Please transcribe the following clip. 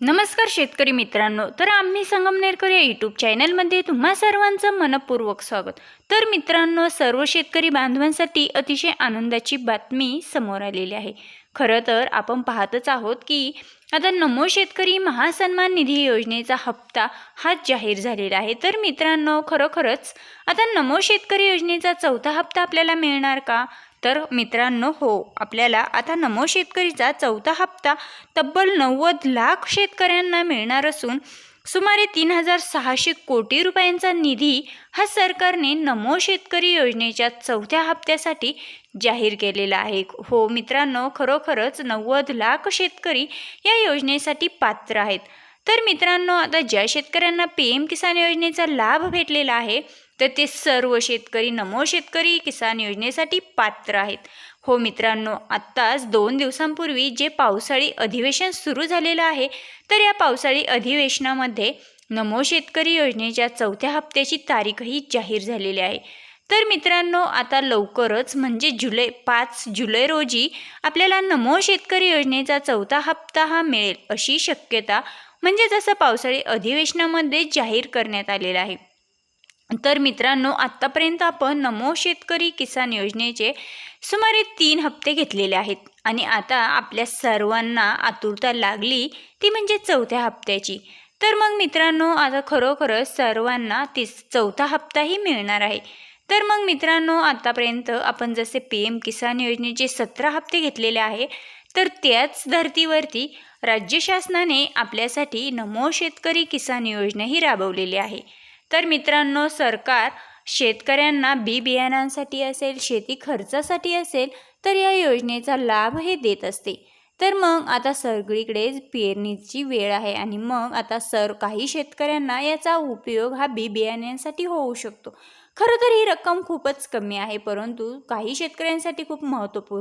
नमस्कार शेतकरी मित्रांनो तर आम्ही संगमनेरकर या यूट्यूब चॅनलमध्ये तुम्हा सर्वांचं मनपूर्वक स्वागत. तर मित्रांनो सर्व शेतकरी बांधवांसाठी अतिशय आनंदाची बातमी समोर आलेली आहे. खरं तर आपण पाहतच आहोत की आता नमो शेतकरी महासन्मान निधी योजनेचा हप्ता हा जाहीर झालेला आहे. तर मित्रांनो खरोखरच आता नमो शेतकरी योजनेचा चौथा हप्ता आपल्याला मिळणार का? तर मित्रांनो हो आपल्याला आता नमो शेतकरीचा चौथा हप्ता तब्बल नव्वद लाख शेतकऱ्यांना मिळणार असून सुमारे तीन हजार सहाशे कोटी रुपयांचा निधी हा सरकारने नमो शेतकरी योजनेच्या चौथ्या हप्त्यासाठी जाहीर केलेला आहे. हो मित्रांनो खरोखरच नव्वद लाख शेतकरी या योजनेसाठी पात्र आहेत. तर मित्रांनो आता ज्या शेतकऱ्यांना पी एम किसान योजनेचा लाभ भेटलेला आहे तर ते सर्व शेतकरी नमो शेतकरी किसान योजनेसाठी पात्र आहेत. हो मित्रांनो आत्ताच दोन दिवसांपूर्वी जे पावसाळी अधिवेशन सुरू झालेलं आहे तर या पावसाळी अधिवेशनामध्ये नमो शेतकरी योजनेच्या चौथ्या हप्त्याची तारीखही जाहीर झालेली आहे. तर मित्रांनो आता लवकरच म्हणजे जुलै पाच जुलै रोजी आपल्याला नमो शेतकरी योजनेचा चौथा हप्ता हा मिळेल अशी शक्यता म्हणजे जसं पावसाळी अधिवेशनामध्ये जाहीर करण्यात आलेलं आहे. तर मित्रांनो आत्तापर्यंत आपण नमो शेतकरी किसान योजनेचे सुमारे तीन हप्ते घेतलेले आहेत आणि आता आपल्या सर्वांना आतुरता लागली ती म्हणजे चौथ्या हप्त्याची. तर मग मित्रांनो आता खरोखरच सर्वांना तीस चौथा हप्ताही मिळणार आहे. तर मग मित्रांनो आतापर्यंत आपण जसे पी एम किसान योजनेचे सतरा हप्ते घेतलेले आहे तर त्याच धर्तीवरती राज्य शासनाने आपल्यासाठी नमो शेतकरी किसान योजनाही राबवलेली आहे. तर मित्रांनो सरकार शेतकऱ्यांना बी बियाणांसाठी असेल शेती खर्चासाठी असेल तर या योजनेचा लाभ हे देत असते. तर मग आता सगळीकडेच पेरणीची वेळ आहे आणि मग आता सर काही शेतकऱ्यांना याचा उपयोग हा बी बियाण्यांसाठी होऊ शकतो. खरं तर ही रक्कम खूपच कमी आहे परंतु काही शेतकऱ्यांसाठी खूप महत्त्वपूर्ण